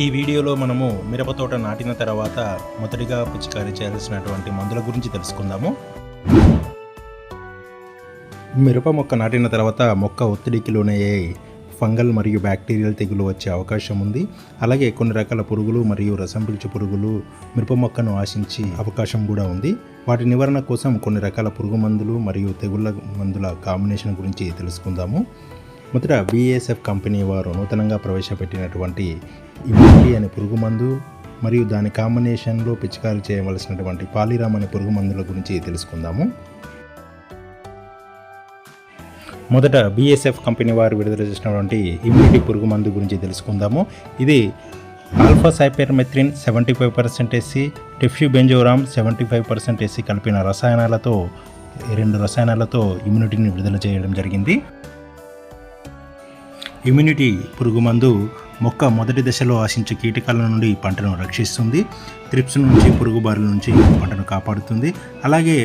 ఈ వీడియోలో మనము మిరప తోట నాటిన తర్వాత మొదటిగా పిచికారీ చేయాల్సినటువంటి మందుల గురించి తెలుసుకుందాము. మిరప మొక్క నాటిన తర్వాత మొక్క ఒత్తిడికి లోనయ్యే ఫంగల్ మరియు బ్యాక్టీరియల్ తెగులు వచ్చే అవకాశం ఉంది. అలాగే కొన్ని రకాల పురుగులు మరియు రసం పీల్చు పురుగులు మిరప మొక్కను ఆశించి అవకాశం కూడా ఉంది. వాటి నివారణ కోసం కొన్ని రకాల పురుగు మందులు మరియు తెగుళ్ళ మందుల కాంబినేషన్ గురించి తెలుసుకుందాము. మొదట బీఎస్ఎఫ్ కంపెనీ వారు నూతనంగా ప్రవేశపెట్టినటువంటి ఇమ్యూనిటీ అనే పురుగు మందు మరియు దాని కాంబినేషన్లో పిచికారీ చేయవలసినటువంటి పాలిరామ్ అనే పురుగు మందుల గురించి తెలుసుకుందాము. మొదట బీఎస్ఎఫ్ కంపెనీ వారు విడుదల చేసినటువంటి ఇమ్యూనిటీ పురుగు మందు గురించి తెలుసుకుందాము. ఇది alpha cypermethrin seventy five percent SC టెఫ్యూబెంజోరామ్ seventy five percent SC కలిపిన రసాయనాలతో రెండు రసాయనాలతో ఇమ్యూనిటీని విడుదల చేయడం జరిగింది. ఇమ్యూనిటీ పురుగుమందు మొక్క మొదటి దశలో ఆశించే కీటకాల నుండి పంటను రక్షిస్తుంది. త్రిప్స్ నుంచి పురుగు బారుల నుంచి పంటను కాపాడుతుంది. అలాగే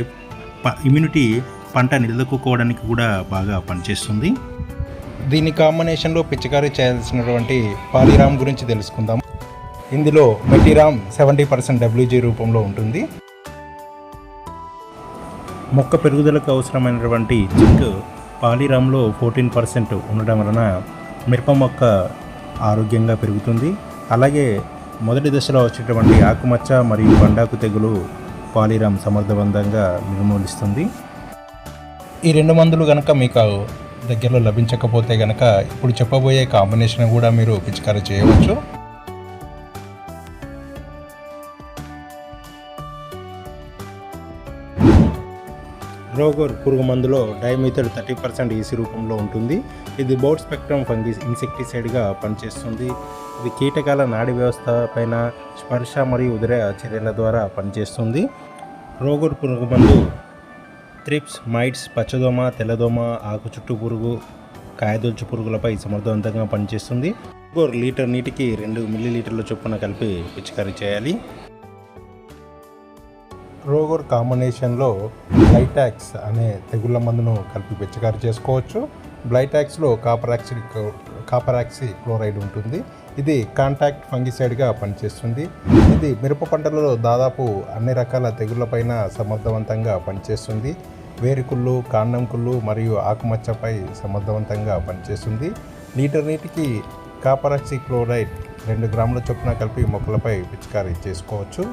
ప ఇమ్యూనిటీ పంట నిలదొక్కుకోవడానికి కూడా బాగా పనిచేస్తుంది. దీని కాంబినేషన్లో పిచికారీ చేయాల్సినటువంటి పాలిరామ్ గురించి తెలుసుకుందాం. ఇందులో మెటీరామ్ సెవెంటీ పర్సెంట్ డబ్ల్యూజీ రూపంలో ఉంటుంది. మొక్క పెరుగుదలకు అవసరమైనటువంటి జింక్ పాలిరామ్లో ఫోర్టీన్ పర్సెంట్ ఉండడం వలన మిరప మొక్క ఆరోగ్యంగా పెరుగుతుంది. అలాగే మొదటి దశలో వచ్చేటువంటి ఆకుమచ్చ మరియు బండాకు తెగులు పాలిరామ్ సమర్థవంతంగా నిర్మూలిస్తుంది. ఈ రెండు మందులు కనుక మీకు దగ్గరలో లభించకపోతే కనుక ఇప్పుడు చెప్పబోయే కాంబినేషన్ కూడా మీరు పిచికారీ చేయవచ్చు. రోగోర్ పురుగు మందులో డైమిథడ్ థర్టీ పర్సెంట్ ఈసీ రూపంలో ఉంటుంది. ఇది బోర్డ్ స్పెక్ట్రమ్ ఫంగిస్ ఇన్సెక్టిసైడ్గా పనిచేస్తుంది. ఇది కీటకాల నాడి వ్యవస్థ పైన స్పర్శ మరియు ఉదర చర్యల ద్వారా పనిచేస్తుంది. రోగోర్ పురుగు మందు త్రిప్స్ మైట్స్ పచ్చదోమ తెల్లదోమ ఆకు చుట్టూ పురుగు కాయదొలుచు పురుగులపై సమర్థవంతంగా పనిచేస్తుంది. రోగోర్ లీటర్ నీటికి రెండు మిల్లీ లీటర్ల చొప్పున కలిపి పిచికారీ చేయాలి. రోగోర్ కాంబినేషన్లో బ్లైటాక్స్ అనే తెగుళ్ళ మందును కలిపి పిచికారి చేసుకోవచ్చు. బ్లైటాక్స్లో కాపరాక్సి కాపరాక్సి క్లోరైడ్ ఉంటుంది. ఇది కాంటాక్ట్ ఫంగిసైడ్గా పనిచేస్తుంది. ఇది మిరప పంటలలో దాదాపు అన్ని రకాల తెగుళ్ళపైన సమర్థవంతంగా పనిచేస్తుంది. వేరుకుళ్ళు కాండం కుళ్ళు మరియు ఆకుమచ్చపై సమర్థవంతంగా పనిచేస్తుంది. లీటర్ నీటికి కాపరాక్సి క్లోరైడ్ రెండు గ్రాముల చొప్పున కలిపి మొక్కలపై పిచికారీ చేసుకోవచ్చు.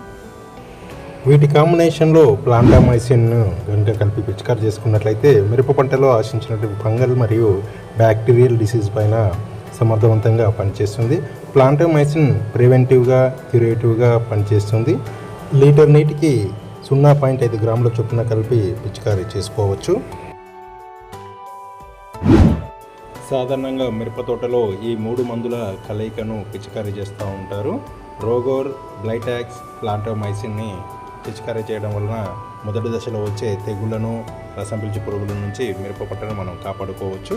వీటి కాంబినేషన్లో ప్లాంటామైసిన్ కనుక కలిపి పిచికారి చేసుకున్నట్లయితే మిరప పంటలో ఆశించినటువంటి ఫంగల్ మరియు బ్యాక్టీరియల్ డిసీజ్ పైన సమర్థవంతంగా పనిచేస్తుంది. ప్లాంటామైసిన్ ప్రివెంటివ్గా క్యూరేటివ్గా పనిచేస్తుంది. లీటర్ నీటికి సున్నా పాయింట్ ఐదు గ్రాముల చొప్పున కలిపి పిచికారీ చేసుకోవచ్చు. సాధారణంగా మిరప తోటలో ఈ మూడు మందుల కలయికను పిచికారీ చేస్తూ ఉంటారు. రోగోర్ బ్లైటాక్స్ ప్లాంటోమైసిన్ని పిచికారీ చేయడం వలన మొదటి దశలో వచ్చే తెగుళ్ళను రసం పిలిచి పురుగుల నుంచి మిరప పంటను మనం కాపాడుకోవచ్చు.